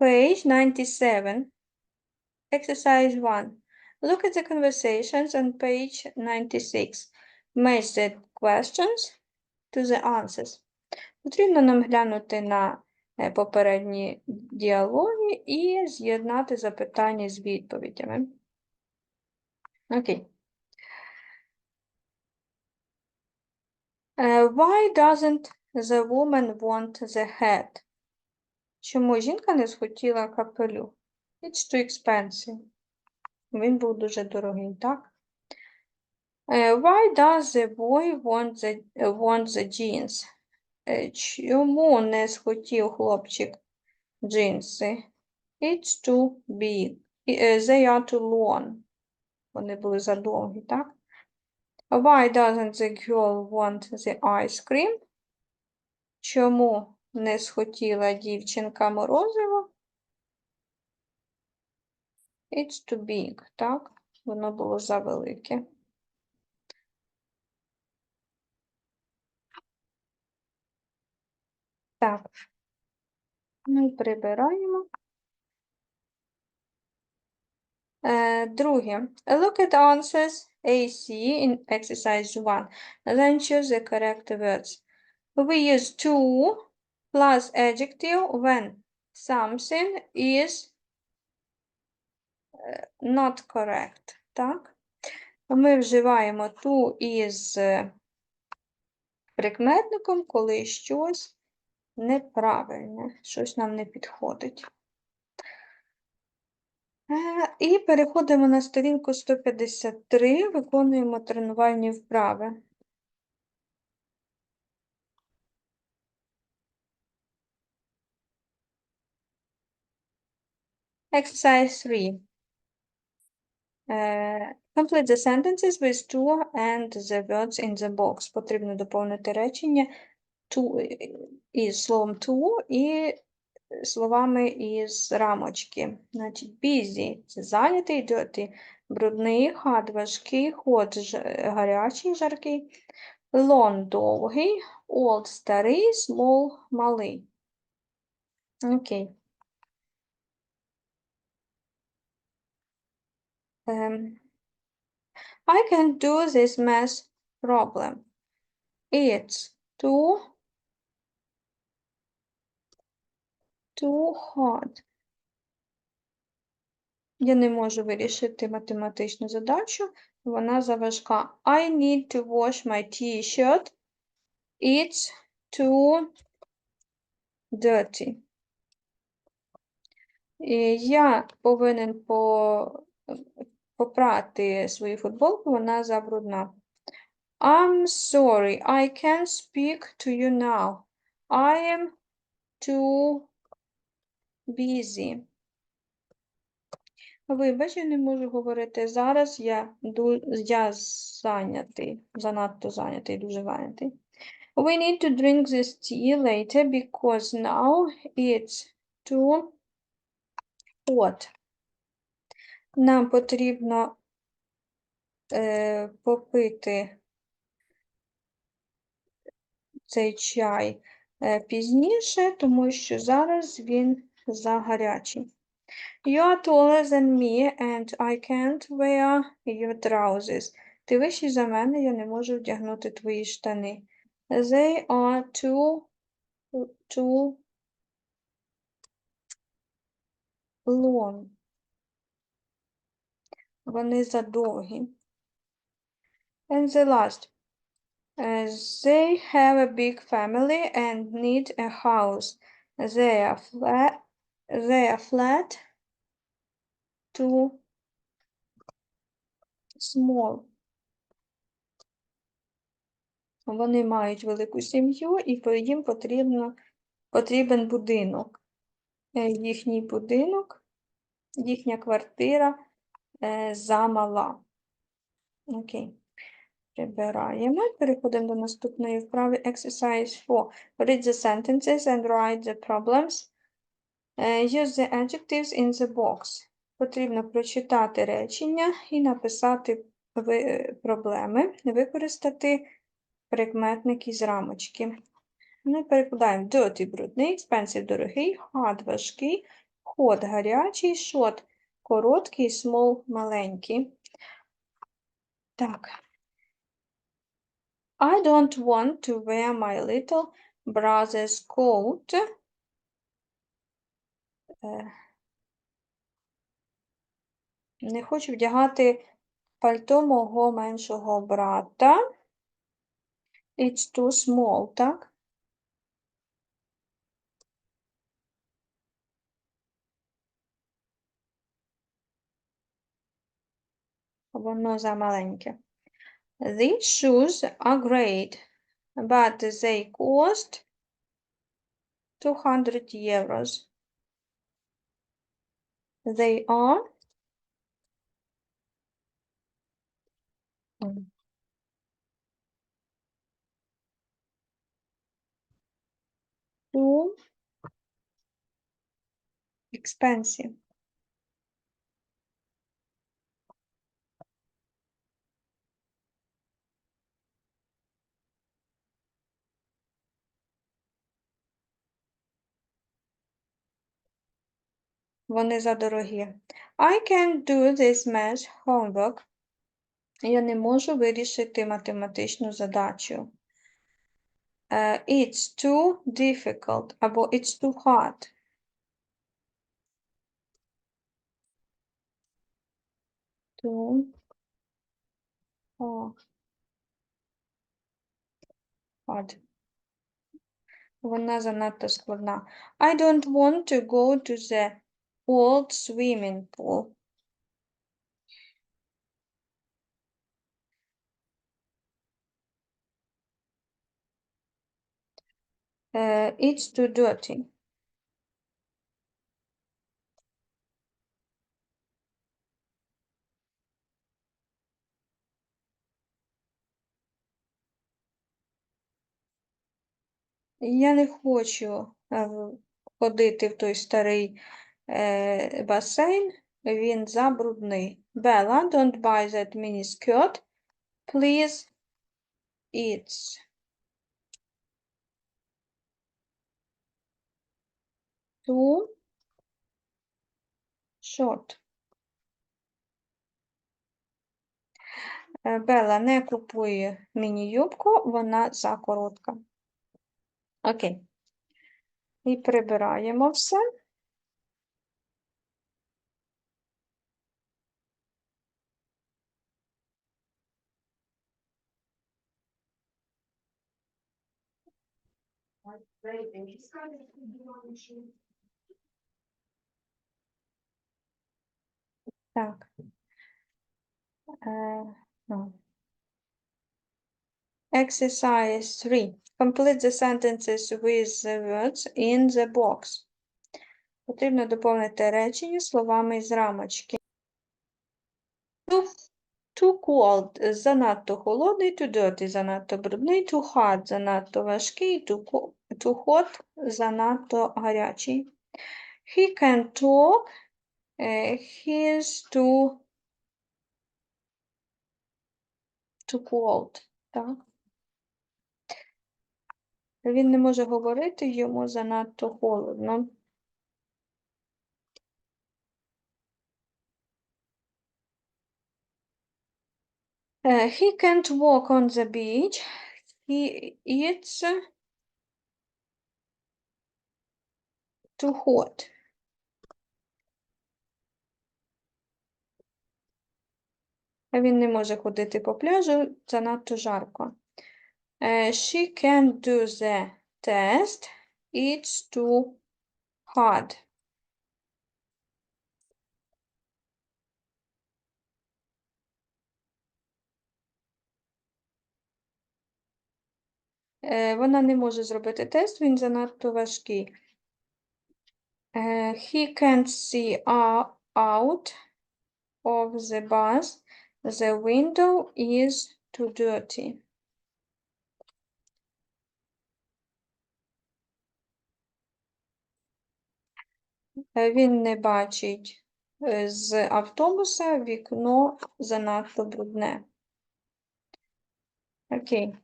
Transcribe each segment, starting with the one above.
Page 97. Exercise 1. Look at the conversations on page 96. Match the questions to the answers. Потрібно нам глянути на е, попередні діалоги і з'єднати запитання з відповідями. Окей. Е, Why doesn't the woman want the hat? Чому жінка не схотіла капелюх? It's too expensive. Він був дуже дорогий, так? Е, Why does the boy want the, want the jeans? Е, Чому не схотів хлопчик джинси? It's too big. Е, They are too long. Вони були задовгі, так? Why doesn't the girl want the ice cream? Чому не схотіла дівчинка морозиво? It's too big, так? Воно було завелике. Так. Ми прибираємо. Е, друге. Look at answers AC in exercise 1. Then choose the correct words. We use to plus adjective when something is е, not correct. Так? Ми вживаємо to із е, прикметником, коли щось неправильне, щось нам не підходить. Е, І переходимо на сторінку 153, виконуємо тренувальні вправи. Exercise 3. Е, Complete the sentences with to and the words in the box. Потрібно доповнити речення е, із словом to і словами із рамочки. Значить, busy – це зайнятий, dirty – брудний, hot – важкий, hot – гарячий, жаркий, long – довгий, old – старий, small – малий. Окей. Ем, I can do this math problem. It's too too hard. Я не можу вирішити математичну задачу, вона заважка. I need to wash my t-shirt. It's too dirty. І Я повинен по, попрати свою футболку, вона забрудна. I'm sorry, I can't speak to you now. I am too busy. Вибач, я не можу говорити зараз. Я, я зайнятий, занадто зайнятий, дуже зайнятий. We need to drink this tea later because now it's too hot. Нам потрібно е, попити цей чай е, пізніше, тому що зараз він загарячий. You are taller than me and I can't wear your trousers. Ти вищий за мене, я не можу вдягнути твої штани. They are too, too long. Вони задовгі. And the last. Uh, they have a big family and need a house. They are flat, they are flat too small. Вони мають велику сім'ю і їм потрібно, потрібен будинок. Е, Їхній будинок, їхня квартира замала. Окей. Прибираємо. Переходимо до наступної вправи. Exercise 4. Read the sentences and write the problems. Е, Use the adjectives in the box. Потрібно прочитати речення і написати е, проблеми, використати прикметник із рамочки. Ми перекладаємо dirty – брудний, expensive – дорогий, hard – важкий, Hot – гарячий, short – короткий, small – маленький. Так. I don't want to wear my little brother's coat. Е, Не хочу вдягати пальто мого меншого брата. It's too small, так? Воно замаленьке. These shoes are great, but they cost 200 euros. They are М. too expensive. Вони задорогі. I can't do this math homework. Я не можу вирішити математичну задачу. Е, It's too difficult або it's too hard. Too. Hard. Вона занадто складна. I don't want to go to the old swimming pool. Е, It's too dirty. Я не хочу е, ходити в той старий басейн, він забрудний. Bella, don't buy that mini skirt, please. It's too short. Е, Бела, не купуй міні-юбку, вона закоротка. Окей. І прибираємо все. Так. Е, ну. Exercise 3. Complete the sentences with the words in the box. Потрібно доповнити речення словами з рамочки. Too, cold – занадто холодний, too dirty – занадто брудний, too hard – занадто важкий, too, hot – занадто гарячий. He can talk, е, he is too, too cold. Так. Він не може говорити, йому занадто холодно. Uh, he can't walk on the beach. He it's too hot. Він не може ходити по пляжу, занадто жарко. Uh, she can't do the test. It's too hard. Вона не може зробити тест, він занадто важкий. Е, He can't see out of the bus. The window is too dirty. Е, Він не бачить е, з автобуса, вікно занадто брудне. Окей.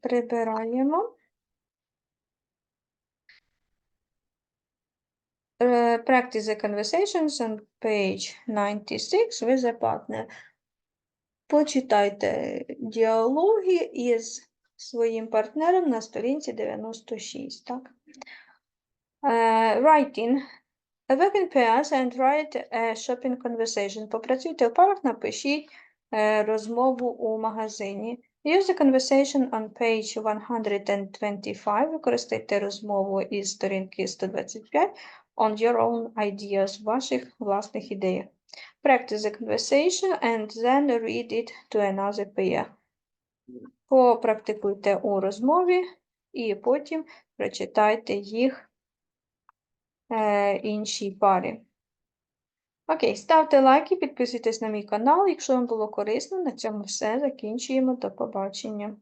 Прибираємо. Е, Practice the conversations on page 96 with a partner. Почитайте діалоги із своїм партнером на сторінці 96, так? Е, Writing. In pairs and write a shopping conversation. Попрацюйте в парах, напишіть е, розмову у магазині. Use the conversation on page 125. Використайте розмову із сторінки 125 on your own ideas, ваших власних ідеях. Practice the conversation and then read it to another pair. Попрактикуйте у розмові і потім прочитайте їх е, іншій парі. Окей, ставте лайки, підписуйтесь на мій канал. Якщо вам було корисно, на цьому все. Закінчуємо. До побачення.